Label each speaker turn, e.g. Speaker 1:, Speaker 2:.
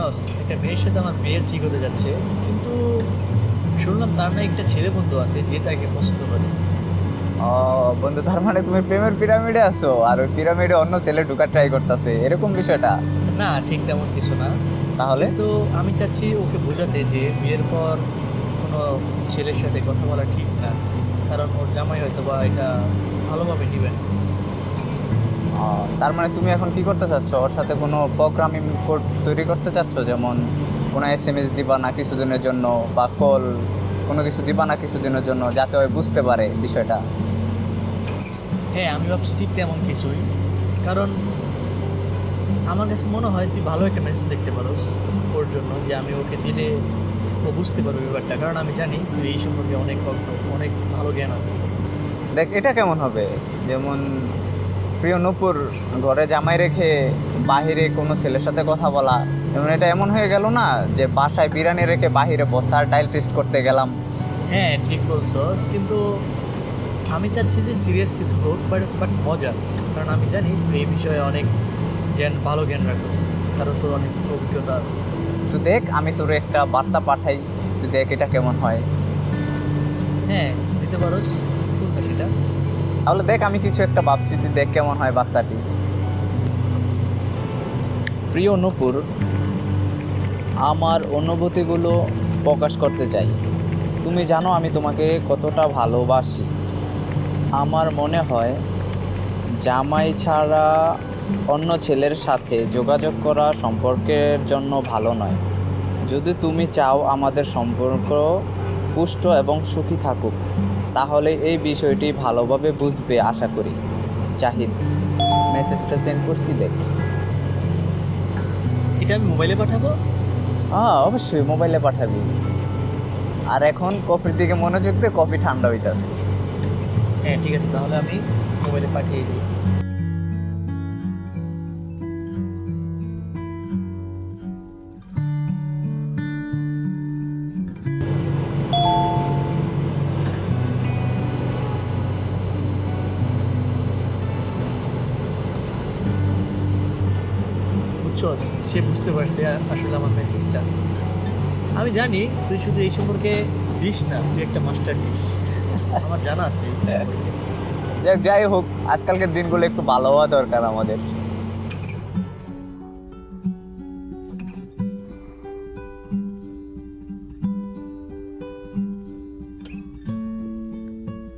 Speaker 1: বস একটা মেয়ের সাথে আমার বিয়ের ঠিক হতে যাচ্ছে কিন্তু শুনলাম তার না একটা ছেলে বন্ধু আছে যে তাকে পছন্দ করে।
Speaker 2: ও বন্ধু তার মানে তুমি প্রেমের পিরামিডে আছো আর ওই পিরামিডে অন্য ছেলে ঢুকার ট্রাই করতেছে এরকম বিষয়টা?
Speaker 1: না ঠিক তেমন কিছু না।
Speaker 2: তাহলে?
Speaker 1: তো আমি চাচ্ছি ওকে বোঝাতে যে বিয়ের পর কোনো ছেলের সাথে কথা বলা ঠিক না কারণ ওর জামাই হয়তো বা এটা ভালোভাবে নেবে না।
Speaker 2: তার মানে তুমি এখন কি করতে চাচ্ছ? ওর সাথে কোনো প্রোগ্রামিং কোড তৈরি করতে চাচ্ছ? যেমন কোনো এস এম এস দিবা না কিছুদিনের জন্য বা কল কোনো কিছু দিবা না কিছুদিনের জন্য যাতে ওই বুঝতে পারে বিষয়টা?
Speaker 1: হ্যাঁ আমি ভাবছি ঠিক তেমন কিছুই। কারণ আমার কাছে মনে হয় তুই ভালো একটা মেসেজ দেখতে পারোস ওর জন্য যে আমি ওকে দিলে ও বুঝতে পারবে ব্যাপারটা। কারণ আমি জানি তুই এই সম্পর্কে অনেক অনেক ভালো জ্ঞান আছে।
Speaker 2: দেখ এটা কেমন হবে? যেমন প্রিয় নূপুর ঘরে জামাই রেখে বাহিরে কোনো ছেলের সাথে কথা বলা যেমন এটা এমন হয়ে গেল না যে বাসায় বিরিয়ানি রেখে বাহিরে ভত্তার টাইল টেস্ট করতে গেলাম।
Speaker 1: হ্যাঁ ঠিক বলছস কিন্তু আমি চাচ্ছি যে সিরিয়াস কিছু হোক বাট বাট মজার কারণ আমি জানি তুই এই বিষয়ে অনেক জ্ঞান ভালো জ্ঞান রাখিস। কারণ তোর অনেক অভিজ্ঞতা আছে।
Speaker 2: তুই দেখ আমি তোর একটা বার্তা পাঠাই। তুই দেখ এটা কেমন হয়।
Speaker 1: হ্যাঁ দিতে পারোস।
Speaker 2: তাহলে দেখ আমি কিছু একটা ভাবছি তুই দেখ কেমন হয় বার্তাটি। প্রিয় নূপুর আমার অনুভূতিগুলো প্রকাশ করতে চাই। তুমি জানো আমি তোমাকে কতটা ভালোবাসি। আমার মনে হয় জামাই ছাড়া অন্য ছেলের সাথে যোগাযোগ করা সম্পর্কের জন্য ভালো নয়। যদি তুমি চাও আমাদের সম্পর্ক পুষ্ট এবং সুখী থাকুক তাহলে এই বিষয়টি ভালোভাবে বুঝবে আশা করি। জাহিদ মেসেজটা সেন্ড করছি দেখ।
Speaker 1: এটা আমি মোবাইলে পাঠাবো?
Speaker 2: হ্যাঁ অবশ্যই মোবাইলে পাঠাবি। আর এখন কফির দিকে মনোযোগ দে কফি ঠান্ডা হইতেছে।
Speaker 1: হ্যাঁ ঠিক আছে তাহলে আমি মোবাইলে পাঠিয়ে দিই। বুঝছস সে বুঝতে পারছে আসলে আমার মেসেজটা আমি জানি তুই শুধু এই সম্পর্কে দিস না, তুই একটা মাস্টার দিস আমার জানা আছে
Speaker 2: যাই হোক, আজকালকার দিনগুলো একটু ভালো হওয়া দরকার আমাদের।